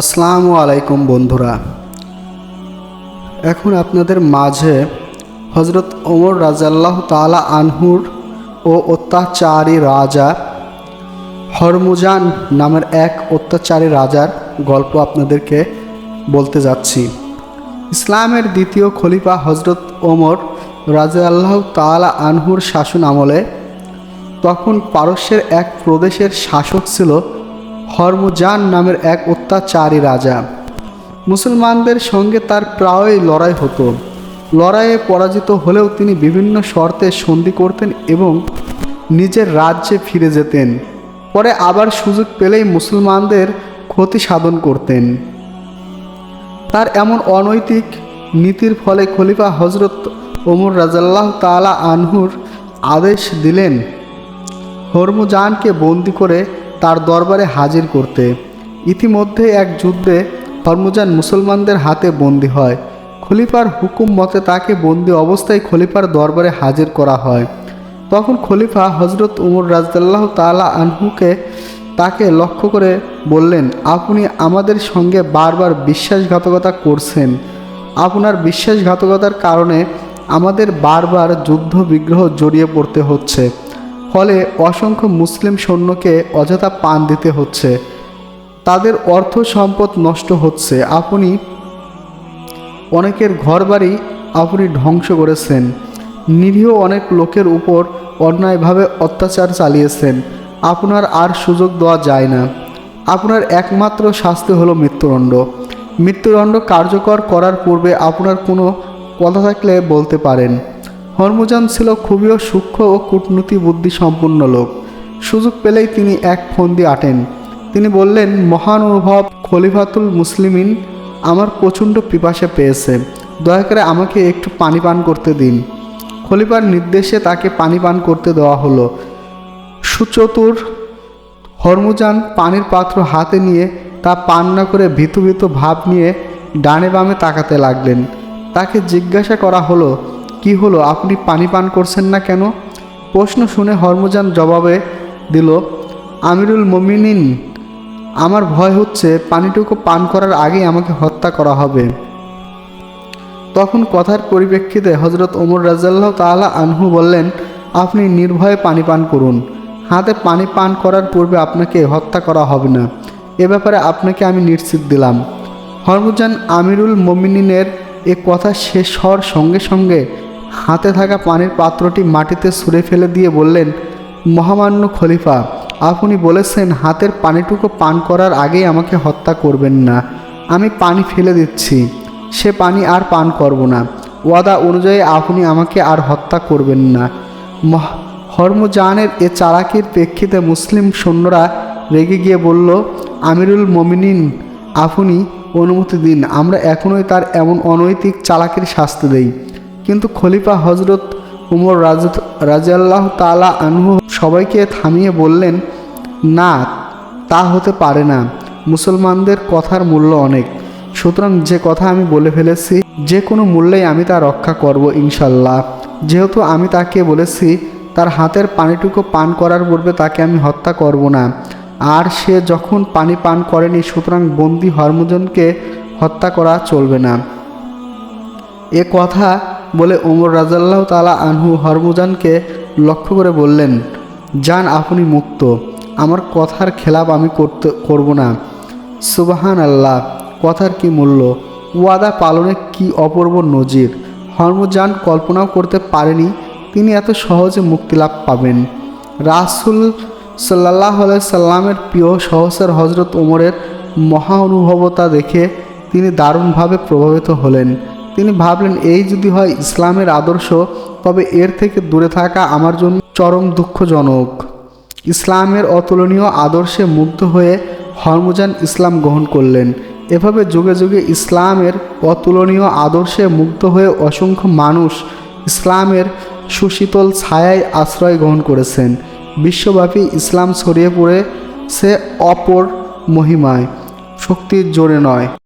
আসসালামু আলাইকুম বন্ধুরা। এখন আপনাদের মাঝে হজরত ওমর রাজাল্লাহ তালা আনহুর ও অত্যাচারী রাজা হরমুজান নামের এক অত্যাচারী রাজার গল্প আপনাদেরকে বলতে যাচ্ছি। ইসলামের দ্বিতীয় খলিফা হজরত ওমর রাজাল্লাহ তালা আনহুর শাসন আমলে তখন পারস্যের এক প্রদেশের শাসক ছিল হরমুজান নামের এক অত্যাচারী রাজা। মুসলমানদের সঙ্গে তার প্রায়ই লড়াই হতো। লড়াইয়ে পরাজিত হলেও তিনি বিভিন্ন শর্তে সন্ধি করতেন এবং নিজের রাজ্যে ফিরে যেতেন। পরে আবার সুযোগ পেলেই মুসলমানদের ক্ষতি সাধন করতেন। তার এমন অনৈতিক নীতির ফলে খলিফা হজরত ওমর রাজাল্লাহ তালা আনহুর আদেশ দিলেন, হরমুজানকে বন্দি করে তার দরবারে হাজির করতে। ইতিমধ্যে এক যুদ্ধে হরমুজান মুসলমানদের হাতে বন্দি হয়। খলিফার হুকুম মতে তাকে বন্দি অবস্থায় খলিফার দরবারে হাজির করা হয়। তখন খলিফা হজরত উমর রাজদাল্লাহ তালা আনহুকে তাকে লক্ষ্য করে বললেন, আপনি আমাদের সঙ্গে বারবার বিশ্বাসঘাতকতা করছেন। আপনার বিশ্বাসঘাতকতার কারণে আমাদের বারবার যুদ্ধ বিগ্রহ জড়িয়ে পড়তে হচ্ছে। ফলে অসংখ্য মুসলিম সৈন্যকে অযথা পান দিতে হচ্ছে। তাদের অর্থ সম্পদ নষ্ট হচ্ছে। আপনি অনেকের ঘরবাড়ি আপনি ধ্বংস করেছেন। নিরীহ অনেক লোকের উপর অন্যায়ভাবে অত্যাচার চালিয়েছেন। আপনার আর সুযোগ দেওয়া যায় না। আপনার একমাত্র শাস্তি হলো মৃত্যুদণ্ড। মৃত্যুদণ্ড কার্যকর করার পূর্বে আপনার কোনো কথা থাকলে বলতে পারেন। হরমুজান ছিল খুবই সূক্ষ্ম ও কূটনীতি বুদ্ধি সম্পন্ন লোক। সুযোগ পেলেই তিনি এক ফন্দি আটেন। তিনি বললেন, মহান অনুভব, খলিফাতুল মুসলিমিন আমার প্রচণ্ড পিপাসা পেয়েছে। দয়া করে আমাকে একটু পানি পান করতে দিন। খলিফার নির্দেশে তাকে পানি পান করতে দেওয়া হলো। সুচতুর হরমুজান পানির পাত্র হাতে নিয়ে তা পান না করে ভীতু ভীতু ভাব নিয়ে ডানে বামে তাকাতে লাগলেন। তাকে জিজ্ঞাসা করা হলো কি হলো? আপনি পানি পান করছেন না কেন? প্রশ্ন শুনে হরমুজান জবাবে দিল, আমিরুল মমিনিন, আমার ভয় হচ্ছে পানিটুকু পান করার আগেই আমাকে হত্যা করা হবে। তখন কথার পরিপ্রেক্ষিতে হজরত ওমর রাজাল্লাহ তাআলা আনহু বললেন, আপনি নির্ভয়ে পানি পান করুন। হাতে পানি পান করার পূর্বে আপনাকে হত্যা করা হবে না। এ ব্যাপারে আপনাকে আমি নিশ্চিত দিলাম। হরমুজান আমিরুল মমিনিনের এ কথা শেষ হওয়ার সঙ্গে সঙ্গে হাতে থাকা পানির পাত্রটি মাটিতে ছুঁড়ে ফেলে দিয়ে বললেন, মহামান্য খলিফা, আপনি বলেছেন হাতের পানিটুকু পান করার আগেই আমাকে হত্যা করবেন না। আমি পানি ফেলে দিচ্ছি। সে পানি আর পান করব না। ওয়াদা অনুযায়ী আপনি আমাকে আর হত্যা করবেন না। হরমুজানের এ চালাকির প্রেক্ষিতে মুসলিম সৈন্যরা রেগে গিয়ে বলল, আমিরুল মমিনিন, আপনি অনুমতি দিন। আমরা এখনোই তার এমন অনৈতিক চালাকির শাস্তি দেই। কিন্তু খলিফা হজরত উমর রাজ রাজিয়াল্লাহ তালা আনহু সবাইকে থামিয়ে বললেন, না, তা হতে পারে না। মুসলমানদের কথার মূল্য অনেক। সুতরাং যে কথা আমি বলে ফেলেছি, যে কোনো মূল্যেই আমি তা রক্ষা করব ইনশাল্লাহ যেহেতু আমি তাকে বলেছি, তার হাতের পানিটুকু পান করার পূর্বে তাকে আমি হত্যা করব না। আর সে যখন পানি পান করেনি, সুতরাং বন্দি হরমুজনকে হত্যা করা চলবে না। এ কথা বলে ওমর রাজাল্লাহ তালা আনহু হরমুজানকে লক্ষ্য করে বললেন যান আপনি মুক্ত। আমার কথার খেলাপ আমি করতে, করব না। সুবাহান আল্লাহ কথার কি মূল্য? ওয়াদা পালনে কি অপূর্ব নজির? হরমুজান কল্পনাও করতে পারেনি, তিনি এত সহজে মুক্তি লাভ পাবেন। রাসুল সাল্লাহ সাল্লামের প্রিয় সহসের হজরত ওমরের মহা অনুভবতা দেখে তিনি দারুণভাবে প্রভাবিত হলেন। তিনি ভাবলেন, এই যদি হয় ইসলামের আদর্শ, তবে এর থেকে দূরে থাকা আমার জন্য চরম দুঃখজনক। ইসলামের অতুলনীয় আদর্শে মুগ্ধ হয়ে হরমুজান ইসলাম গ্রহণ করলেন। এভাবে যুগে যুগে ইসলামের অতুলনীয় আদর্শে মুগ্ধ হয়ে অসংখ্য মানুষ ইসলামের সুশীতল ছায়ায় আশ্রয় গ্রহণ করেছেন। বিশ্বব্যাপী ইসলাম ছড়িয়ে পড়ে সে অপর মহিমায়, শক্তির জোরে নয়।